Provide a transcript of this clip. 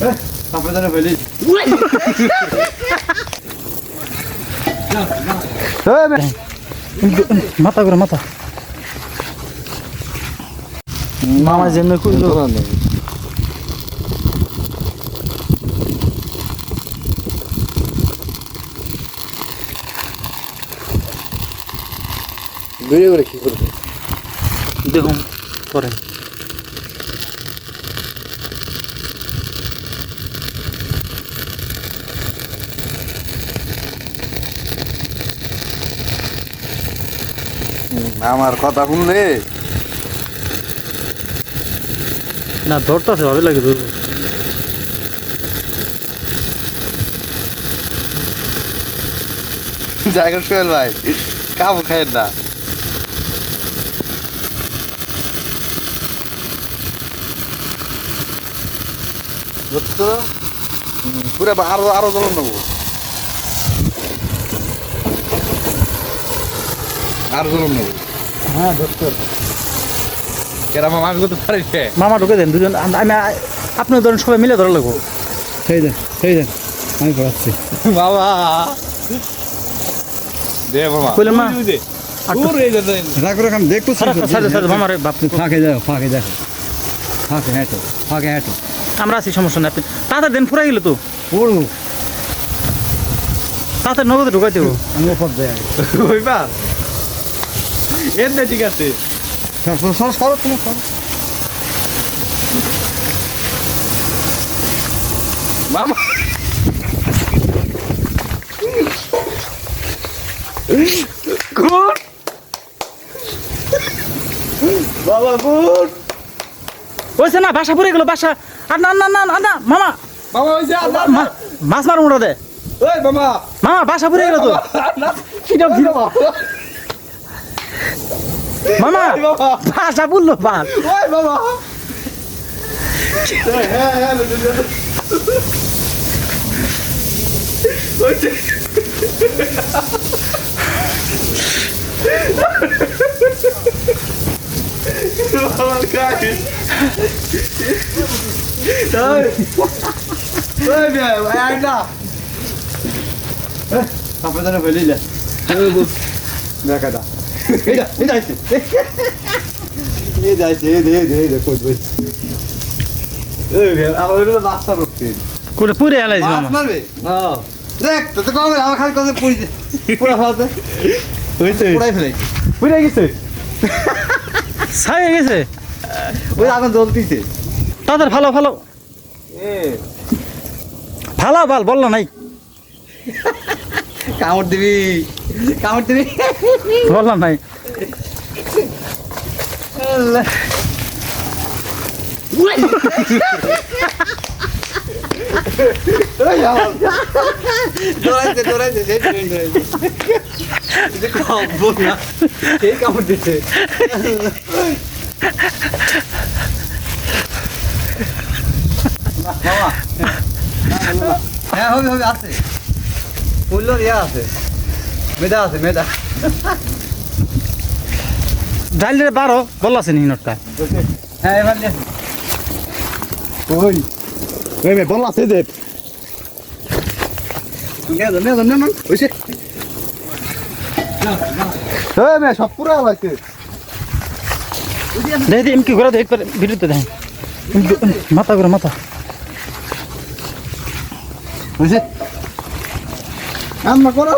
সাবধানে ফেলি। মাথা করে মাথা। মামা যেমনি কইলো বেরিয়ে করে কি করবে? দেখুন করেন আমার কথা শুনলে? না ধরতেছে ভাবে লাগে ধরবো। জায়গা সোহেল ভাই কাবু খায়েন না। বুঝছ পুরা আরও আরও জল নেব। আরও জল নেব। হ্যাঁ ধরতে কেরাম মাছ করতে পারি মামা ঢুকে দেন দুজন আমি আপনি ধরেন সবাই মিলে ধরা লাগবো। সেই দেন সেই দেন আমি পড়াচ্ছি বাবা দে ফাঁকে যাও ফাঁকে দেখো ফাঁকে হেঁটো ফাঁকে হেঁটো। আমরা আছি সমস্যা নেই আপনি তাড়াতাড়ি দেন ফুরাই গেল তো। পড়ব। তাড়াতাড়ি নগদে ঢুকাই দেবো। আমি ওপর দেয় ওই পা এর না ঠিক আছে। সরো সরো তুমি সরো মামা। গুড। বাবা গুড। ওইছে না বাসা ফুরে গেল বাসা। আর না না না না মামা। মামা মাছ মারুন দে। ওই মামা। মামা বাসা ফুরে গেল তো। মামা বাবা বাসা বলল বাস ওই বাবা হ্যাঁ হ্যাঁ ওই যে। বাবার গায়ে ওই। ওই বে এটা এটা আছে এই যাইছে এই দে দে দে কই বই এই বে আমার এটা রাস্তা রুখতে করে পুরে এলাইছি মাছ মামা মারবে? হ্যাঁ দেখ তো তো কবে আমার খালি কথা পুরি পুরা ফেলতে। হইছে পুরাই ফেলাই। পুরে গেছে। ছাই গেছে। ওই আগুন জ্বলতিছে। তাদের ভালো ভালো এ। ভালো ভালো বলল নাই। কামড় দিবি কামড় দিবি। বললাম নাই। কামড় হ্যাঁ হবে হবে আছে। ফুল্লোর ইয়া আছে মেদা আছে মেদা ডাইলে বারো বল আছে নি নোটটা হ্যাঁ এবার। ওই ওই মে বল আছে দে নে যান, নে যান, নে যান। ওইসে। এই মেয়ে, সব পুরা লাগছে। দেখি এমকি ঘোরা দেখ ভিডিওতে দেখ মাথা করে মাথা ওইসে। রান্না করো